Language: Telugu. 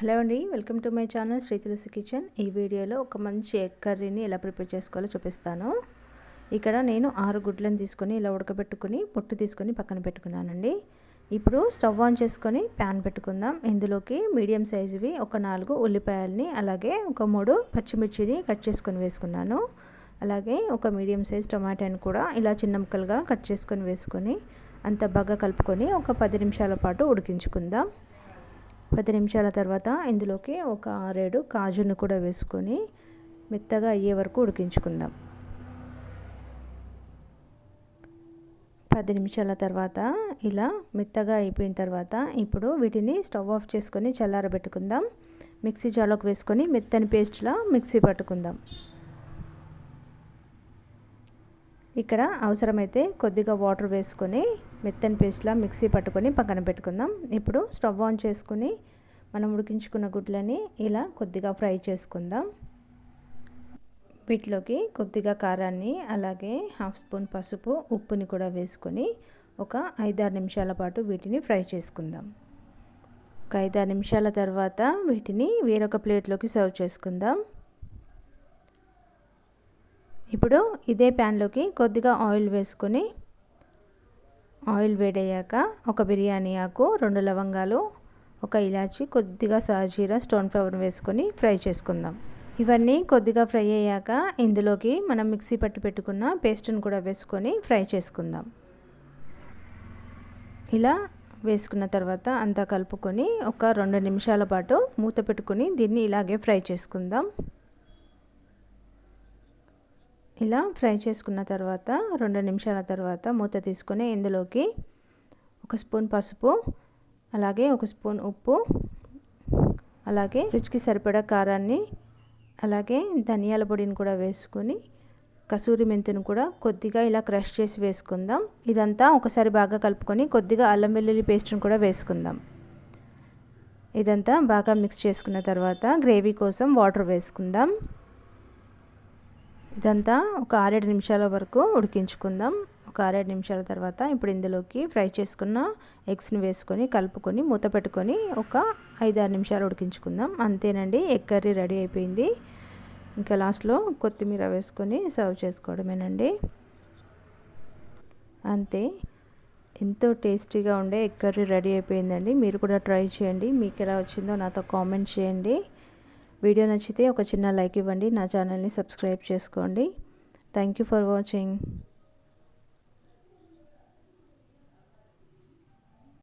హలో అండి welcome to my channel Shri Tulasi kitchen. ఈ వీడియోలో ఒక మంచి ఎగ్ కర్రీని ఎలా ప్రిపేర్ చేసుకోవాలో చూపిస్తాను. ఇక్కడ నేను ఆరు గుడ్లను తీసుకొని ఇలా ఉడకబెట్టుకుని పొట్టు తీసుకొని పక్కన పెట్టుకున్నానండి. ఇప్పుడు స్టవ్ ఆన్ చేసుకొని ప్యాన్ పెట్టుకుందాం. ఇందులోకి మీడియం సైజువి ఒక నాలుగు ఉల్లిపాయలని అలాగే ఒక మూడు పచ్చిమిర్చిని కట్ చేసుకొని వేసుకున్నాను. అలాగే ఒక మీడియం సైజ్ టొమాటోని కూడా ఇలా చిన్న ముక్కలుగా కట్ చేసుకొని వేసుకొని అంత బాగా కలుపుకొని ఒక పది నిమిషాల పాటు ఉడికించుకుందాం. పది నిమిషాల తర్వాత ఇందులోకి ఒక ఆరేడు కాజును కూడా వేసుకొని మెత్తగా అయ్యే వరకు ఉడికించుకుందాం. పది నిమిషాల తర్వాత ఇలా మెత్తగా అయిపోయిన తర్వాత ఇప్పుడు వీటిని స్టవ్ ఆఫ్ చేసుకొని చల్లారబెట్టుకుందాం. మిక్సీ జాలోకి వేసుకొని మెత్తని పేస్ట్లా మిక్సీ పట్టుకుందాం. ఇక్కడ అవసరమైతే కొద్దిగా వాటర్ వేసుకొని మెత్తని పేస్ట్లా మిక్సీ పట్టుకొని పక్కన పెట్టుకుందాం. ఇప్పుడు స్టవ్ ఆన్ చేసుకుని మనం ఉడికించుకున్న గుడ్లని ఇలా కొద్దిగా ఫ్రై చేసుకుందాం. వీటిలోకి కొద్దిగా కారాన్ని అలాగే హాఫ్ స్పూన్ పసుపు ఉప్పుని కూడా వేసుకొని ఒక ఐదారు నిమిషాల పాటు వీటిని ఫ్రై చేసుకుందాం. ఒక ఐదారు నిమిషాల తర్వాత వీటిని వేరొక ప్లేట్లోకి సర్వ్ చేసుకుందాం. ఇప్పుడు ఇదే ప్యాన్లోకి కొద్దిగా ఆయిల్ వేసుకొని ఆయిల్ వేడయ్యాక ఒక బిర్యానీ ఆకు రెండు లవంగాలు ఒక ఇలాచి కొద్దిగా సాజీరా స్టోన్ ఫ్లవర్ వేసుకొని ఫ్రై చేసుకుందాం. ఇవన్నీ కొద్దిగా ఫ్రై అయ్యాక ఇందులోకి మనం మిక్సీ పట్టి పెట్టుకున్న పేస్ట్ని కూడా వేసుకొని ఫ్రై చేసుకుందాం. ఇలా వేసుకున్న తర్వాత అంతా కలుపుకొని ఒక రెండు నిమిషాల పాటు మూత పెట్టుకొని దీన్ని ఇలాగే ఫ్రై చేసుకుందాం. ఇలా ఫ్రై చేసుకున్న తర్వాత రెండు నిమిషాల తర్వాత మూత తీసుకొని ఇందులోకి ఒక స్పూన్ పసుపు అలాగే ఒక స్పూన్ ఉప్పు అలాగే రుచికి సరిపడా కారాన్ని అలాగే ధనియాల పొడిని కూడా వేసుకొని కసూరి మెంతిని కూడా కొద్దిగా ఇలా క్రష్ చేసి వేసుకుందాం. ఇదంతా ఒకసారి బాగా కలుపుకొని కొద్దిగా అల్లం వెల్లుల్లి పేస్ట్ని కూడా వేసుకుందాం. ఇదంతా బాగా మిక్స్ చేసుకున్న తర్వాత గ్రేవీ కోసం వాటర్ వేసుకుందాం. ఇదంతా ఒక ఆరేడు నిమిషాల వరకు ఉడికించుకుందాం. ఒక ఆరేడు నిమిషాల తర్వాత ఇప్పుడు ఇందులోకి ఫ్రై చేసుకున్న ఎగ్స్ని వేసుకొని కలుపుకొని మూత పెట్టుకొని ఒక ఐదారు నిమిషాలు ఉడికించుకుందాం. అంతేనండి ఎగ్ కర్రీ రెడీ అయిపోయింది. ఇంకా లాస్ట్లో కొత్తిమీర వేసుకొని సర్వ్ చేసుకోవడమేనండి. అంతే. ఎంతో టేస్టీగా ఉండే ఎగ్ కర్రీ రెడీ అయిపోయిందండి. మీరు కూడా ట్రై చేయండి. మీకు ఎలా వచ్చిందో నాతో కామెంట్ చేయండి. వీడియో నచ్చితే ఒక చిన్న లైక్ ఇవ్వండి. నా ఛానల్ని సబ్స్క్రైబ్ చేసుకోండి. Thank you for watching